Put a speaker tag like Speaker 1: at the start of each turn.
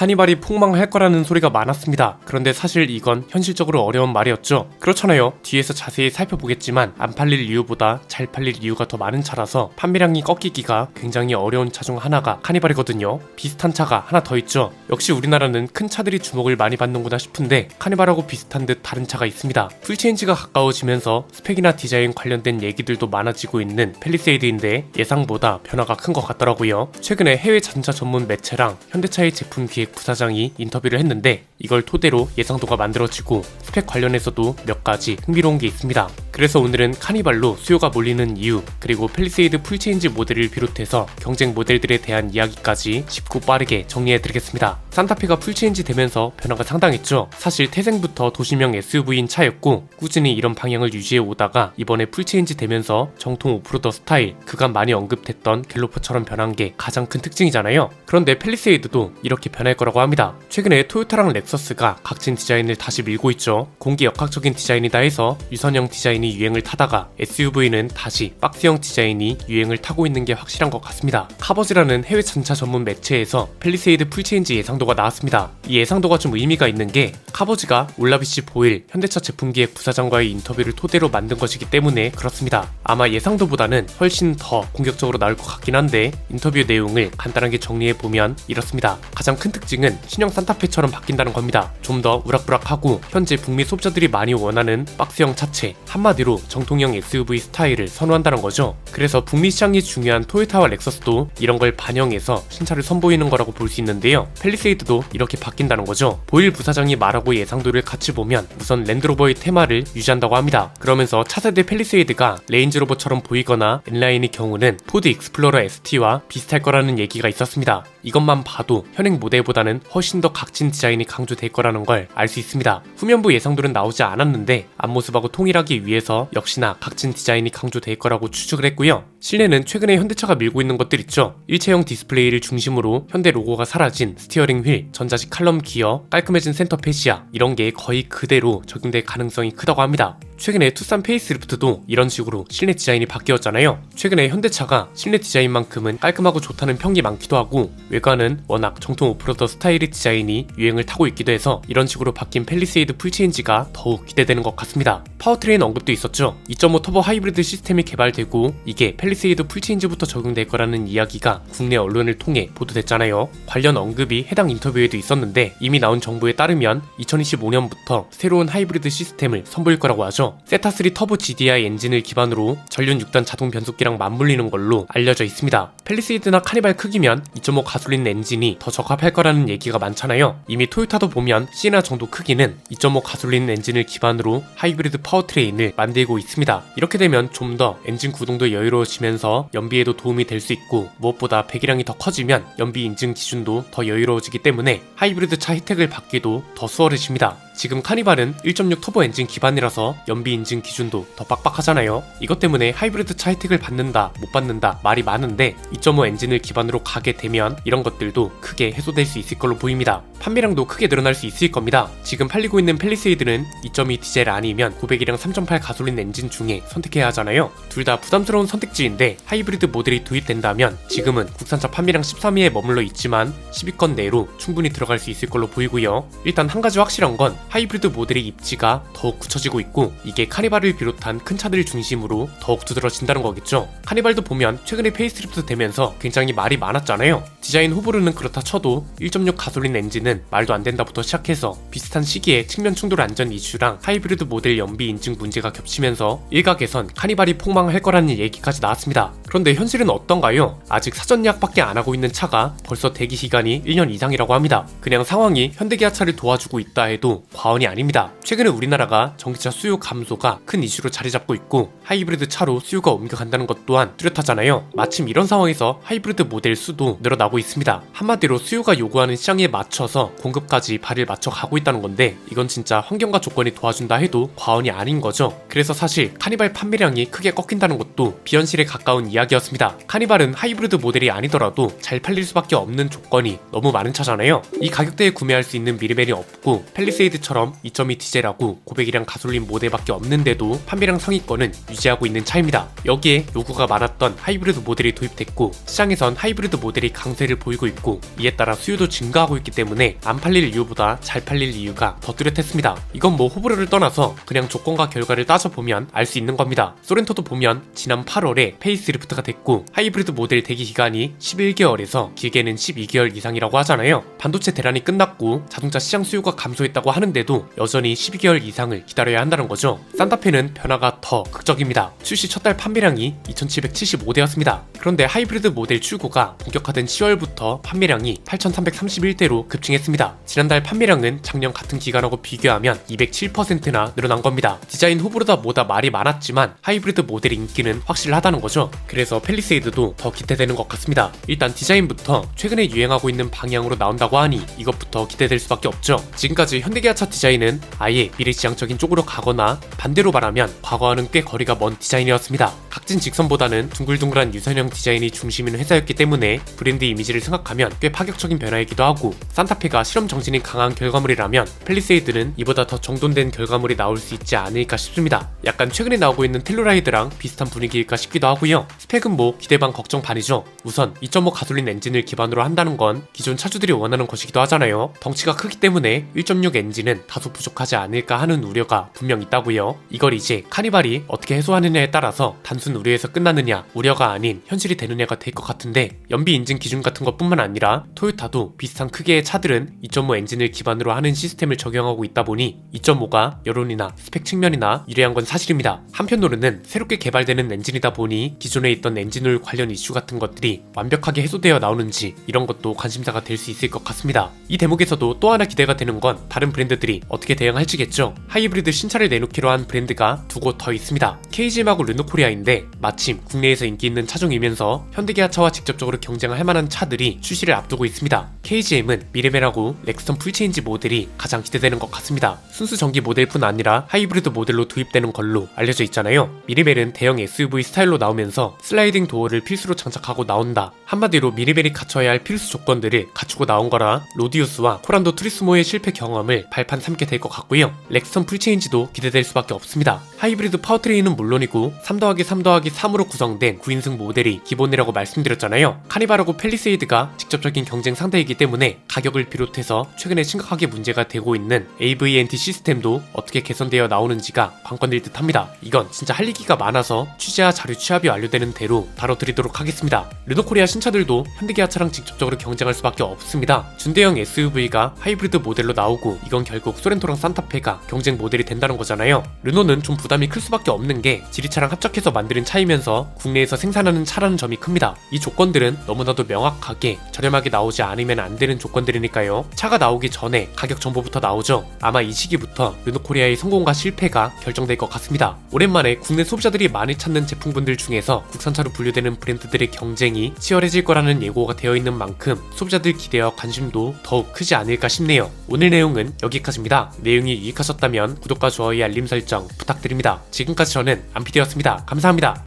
Speaker 1: 카니발이 폭망할 거라는 소리가 많았습니다. 그런데 사실 이건 현실적으로 어려운 말이었죠. 그렇잖아요. 뒤에서 자세히 살펴보겠지만 안 팔릴 이유보다 잘 팔릴 이유가 더 많은 차라서 판매량이 꺾이기가 굉장히 어려운 차 중 하나가 카니발이거든요. 비슷한 차가 하나 더 있죠. 역시 우리나라는 큰 차들이 주목을 많이 받는구나 싶은데 카니발하고 비슷한 듯 다른 차가 있습니다. 풀체인지가 가까워지면서 스펙이나 디자인 관련된 얘기들도 많아지고 있는 펠리세이드인데 예상보다 변화가 큰 것 같더라고요. 최근에 해외 자동차 전문 매체랑 현대차의 제품 기획 부사장이 인터뷰를 했는데 이걸 토대로 예상도가 만들어지고 스펙 관련해서도 몇 가지 흥미로운 게 있습니다. 그래서 오늘은 카니발로 수요가 몰리는 이유 그리고 펠리세이드 풀체인지 모델을 비롯해서 경쟁 모델들에 대한 이야기까지 쉽고 빠르게 정리해드리겠습니다. 산타페가 풀체인지 되면서 변화가 상당했죠. 사실 태생부터 도시명 SUV인 차였고 꾸준히 이런 방향을 유지해 오다가 이번에 풀체인지 되면서 정통 오프로더 스타일 그간 많이 언급됐던 갤로퍼처럼 변한 게 가장 큰 특징이잖아요. 그런데 펠리세이드도 이렇게 변할 거라고 합니다. 최근에 토요타랑 렉서스가 각진 디자인을 다시 밀고 있죠. 공기 역학적인 디자인이다 해서 유선형 디자인이 유행을 타다가 SUV는 다시 박스형 디자인이 유행을 타고 있는 게 확실한 것 같습니다. 카버즈라는 해외 전차 전문 매체에서 펠리세이드 풀체인지 예상도가 나왔습니다. 이 예상도가 좀 의미가 있는 게 카버즈가 올라비시 보일 현대차 제품기획 부사장과의 인터뷰를 토대로 만든 것이기 때문에 그렇습니다. 아마 예상도보다는 훨씬 더 공격적으로 나올 것 같긴 한데 인터뷰 내용을 간단하게 정리해 보면 이렇습니다. 가장 큰 특 징은 신형 산타페처럼 바뀐다는 겁니다. 좀 더 우락부락하고 현재 북미 소비자들이 많이 원하는 박스형 차체 한마디로 정통형 SUV 스타일을 선호한다는 거죠. 그래서 북미 시장이 중요한 토요타와 렉서스도 이런 걸 반영해서 신차를 선보이는 거라고 볼 수 있는데요. 펠리세이드도 이렇게 바뀐다는 거죠. 보일 부사장이 말하고 예상도를 같이 보면 우선 랜드로버의 테마를 유지한다고 합니다. 그러면서 차세대 펠리세이드가 레인지로버처럼 보이거나 N라인의 경우는 포드 익스플로러 ST와 비슷할 거라는 얘기가 있었습니다. 이것만 봐도 현행 모델보다 는 훨씬 더 각진 디자인이 강조될 거라는 걸 알 수 있습니다. 후면부 예상도는 나오지 않았는데 앞모습하고 통일하기 위해서 역시나 각진 디자인이 강조될 거라고 추측을 했고요. 실내는 최근에 현대차가 밀고 있는 것들 있죠. 일체형 디스플레이를 중심으로 현대 로고가 사라진 스티어링 휠, 전자식 칼럼 기어, 깔끔해진 센터 페시아 이런 게 거의 그대로 적용될 가능성이 크다고 합니다. 최근에 투싼 페이스리프트도 이런 식으로 실내 디자인이 바뀌었잖아요. 최근에 현대차가 실내 디자인만큼은 깔끔하고 좋다는 평이 많기도 하고 외관은 워낙 정통 오프로 더 스타일의 디자인이 유행을 타고 있기도 해서 이런 식으로 바뀐 펠리세이드 풀체인지가 더욱 기대되는 것 같습니다. 파워트레인 언급도 있었죠. 2.5 터보 하이브리드 시스템이 개발되고 이게 펠리세이드 풀체인지부터 적용될 거라는 이야기가 국내 언론을 통해 보도됐잖아요. 관련 언급이 해당 인터뷰에도 있었는데 이미 나온 정보에 따르면 2025년부터 새로운 하이브리드 시스템을 선보일 거라고 하죠. 세타3 터보 GDI 엔진을 기반으로 전륜 6단 자동 변속기랑 맞물리는 걸로 알려져 있습니다. 펠리세이드나 카니발 크기면 2.5 가솔린 엔진이 더 적합할 거라는 얘기가 많잖아요. 이미 토요타도 보면 시나 정도 크기는 2.5 가솔린 엔진을 기반으로 하이브리드 파워트레인을 만들고 있습니다. 이렇게 되면 좀 더 엔진 구동도 여유로워지면서 연비에도 도움이 될 수 있고 무엇보다 배기량이 더 커지면 연비 인증 기준도 더 여유로워지기 때문에 하이브리드 차 혜택을 받기도 더 수월해집니다. 지금 카니발은 1.6 터보 엔진 기반이라서 연비 인증 기준도 더 빡빡하잖아요. 이것 때문에 하이브리드 차 혜택을 받는다, 못 받는다 말이 많은데 2.5 엔진을 기반으로 가게 되면 이런 것들도 크게 해소될 수 있을 걸로 보입니다. 판매량도 크게 늘어날 수 있을 겁니다. 지금 팔리고 있는 펠리세이드는 2.2 디젤 아니면 900이랑 3.8 가솔린 엔진 중에 선택해야 하잖아요. 둘 다 부담스러운 선택지인데 하이브리드 모델이 도입된다면 지금은 국산차 판매량 13위에 머물러 있지만 10위권 내로 충분히 들어갈 수 있을 걸로 보이고요. 일단 한 가지 확실한 건 하이브리드 모델의 입지가 더욱 굳혀지고 있고 이게 카니발을 비롯한 큰 차들 중심으로 더욱 두드러진다는 거겠죠. 카니발도 보면 최근에 페이스리프트 되면서 굉장히 말이 많았잖아요. 디자인 후보로는 그렇다 쳐도 1.6 가솔린 엔진은 말도 안 된다부터 시작해서 비슷한 시기에 측면 충돌 안전 이슈랑 하이브리드 모델 연비 인증 문제가 겹치면서 일각에선 카니발이 폭망할 거라는 얘기까지 나왔습니다. 그런데 현실은 어떤가요? 아직 사전 예약밖에 안 하고 있는 차가 벌써 대기 기간이 1년 이상이라고 합니다. 그냥 상황이 현대기아 차를 도와주고 있다 해도 과언이 아닙니다. 최근에 우리나라가 전기차 수요 감소가 큰 이슈로 자리 잡고 있고 하이브리드 차로 수요가 옮겨간다는 것 또한 뚜렷하잖아요. 마침 이런 상황에서 하이브리드 모델 수도 늘어나고 있습니다. 한마디로 수요가 요구하는 시장에 맞춰서 공급까지 발을 맞춰 가고 있다는 건데 이건 진짜 환경과 조건이 도와준다 해도 과언이 아닌 거죠. 그래서 사실 카니발 판매량이 크게 꺾인다는 것도 비현실에 가까운 이야기 이야기였습니다. 카니발은 하이브리드 모델이 아니더라도 잘 팔릴 수밖에 없는 조건이 너무 많은 차잖아요. 이 가격대에 구매할 수 있는 미리멜이 없고 펠리세이드 처럼 2.2 디젤하고 고백이랑 가솔린 모델밖에 없는데도 판매량 상위권은 유지하고 있는 차입니다. 여기에 요구가 많았던 하이브리드 모델이 도입됐고 시장에선 하이브리드 모델이 강세를 보이고 있고 이에 따라 수요도 증가하고 있기 때문에 안 팔릴 이유보다 잘 팔릴 이유가 더 뚜렷했습니다. 이건 뭐 호불호를 떠나서 그냥 조건과 결과를 따져보면 알 수 있는 겁니다. 소렌토도 보면 지난 8월에 페이스리프트가 됐고 하이브리드 모델 대기 기간이 11개월에서 길게는 12개월 이상이라고 하잖아요. 반도체 대란이 끝났고 자동차 시장 수요가 감소했다고 하는데 도 여전히 12개월 이상을 기다려야 한다는 거죠. 산타페는 변화가 더 극적입니다. 출시 첫 달 판매량이 2775대였습니다. 그런데 하이브리드 모델 출고가 본격화된 10월부터 판매량이 8331대로 급증했습니다. 지난달 판매량은 작년 같은 기간하고 비교하면 207%나 늘어난 겁니다. 디자인 후보보다 뭐다 말이 많았지만 하이브리드 모델 인기는 확실하다는 거죠. 그래서 펠리세이드도 더 기대되는 것 같습니다. 일단 디자인부터 최근에 유행하고 있는 방향으로 나온다고 하니 이것부터 기대될 수밖에 없죠. 지금까지 현대기아차 디자인은 아예 미래지향적인 쪽으로 가거나 반대로 말하면 과거와는 꽤 거리가 먼 디자인이었습니다. 각진 직선보다는 둥글둥글한 유선형 디자인이 중심인 회사였기 때문에 브랜드 이미지를 생각하면 꽤 파격적인 변화이기도 하고 산타페가 실험 정신이 강한 결과물이라면 펠리세이드는 이보다 더 정돈된 결과물이 나올 수 있지 않을까 싶습니다. 약간 최근에 나오고 있는 텔로라이드랑 비슷한 분위기일까 싶기도 하고요. 스펙은 뭐 기대 반 걱정 반이죠. 우선 2.5 가솔린 엔진을 기반으로 한다는 건 기존 차주들이 원하는 것이기도 하잖아요. 덩치가 크기 때문에 1.6 엔진은 다소 부족하지 않을까 하는 우려가 분명 있다고요. 이걸 이제 카니발이 어떻게 해소하느냐에 따라서 단순 우려에서 끝나느냐, 우려가 아닌 현실이 되느냐가 될 것 같은데 연비 인증 기준 같은 것뿐만 아니라 토요타도 비슷한 크기의 차들은 2.5 엔진을 기반으로 하는 시스템을 적용하고 있다 보니 2.5가 여론이나 스펙 측면이나 유리한 건 사실입니다. 한편으로는 새롭게 개발되는 엔진이다 보니 기존에 있던 엔진오일 관련 이슈 같은 것들이 완벽하게 해소되어 나오는지 이런 것도 관심사가 될 수 있을 것 같습니다. 이 대목에서도 또 하나 기대가 되는 건 다른 브랜드들이 어떻게 대응할지겠죠. 하이브리드 신차를 내놓기로 한 브랜드가 두 곳 더 있습니다. KGM하고 르노코리아인데 마침 국내에서 인기 있는 차종이면서 현대기아차와 직접적으로 경쟁을 할 만한 차들이 출시를 앞두고 있습니다. KGM은 미레멜하고 렉스턴 풀체인지 모델이 가장 기대되는 것 같습니다. 순수 전기 모델뿐 아니라 하이브리드 모델로 도입되는 걸로 알려져 있잖아요. 미리멜은 대형 SUV 스타일로 나오면서 슬라이딩 도어를 필수로 장착하고 나온다. 한마디로 미리멜이 갖춰야 할 필수 조건들을 갖추고 나온 거라 로디우스와 코란도 트리스모의 실패 경험을 발판 삼게 될 것 같고요. 렉스턴 풀체인지도 기대될 수밖에 없습니다. 하이브리드 파워트레인은 물론이고 3 더하기 3 더하기 3으로 구성된 9인승 모델이 기본이라고 말씀드렸잖아요. 카니발하고 펠리세이드가 직접적인 경쟁 상대이기 때문에 가격을 비롯해서 최근에 심각하게 문제가 되고 있는 AVNT 시스템도 어떻게 개선되어 나오는지가 관건일 듯 합니다. 이건 진짜 할 얘기가 많아서 취재와 자료 취합이 완료되는 대로 다뤄드리도록 하겠습니다. 르노코리아 신차들도 현대기아차랑 직접적으로 경쟁할 수밖에 없습니다. 준대형 SUV가 하이브리드 모델로 나오고 이건 결국 소렌토랑 산타페가 경쟁 모델이 된다는 거잖아요. 르노는 좀 부담이 클 수밖에 없는 게 지리차랑 합작해서 만드는 차이면서 국내에서 생산하는 차라는 점이 큽니다. 이 조건들은 너무나도 명확하게 저렴하게 나오지 않으면 안 되는 조건들이니까요. 차가 나오기 전에 가격 정보부터 나오죠. 아마 이 시기부터 르노코리아의 성공과 실패가 결정될 것 같습니다. 오랜만에 국내 소비자들이 많이 찾는 제품군들 중에서 국산차로 분류되는 브랜드들의 경쟁이 치열해질 거라는 예고가 되어 있는 만큼 소비자들 기대와 관심도 더욱 크지 않을까 싶네요. 오늘 내용은 여기까지 입니다. 내용이 유익하셨다면 구독과 좋아요 알림 설정 부탁드립니다. 지금까지 저는 안피디였습니다. 감사합니다.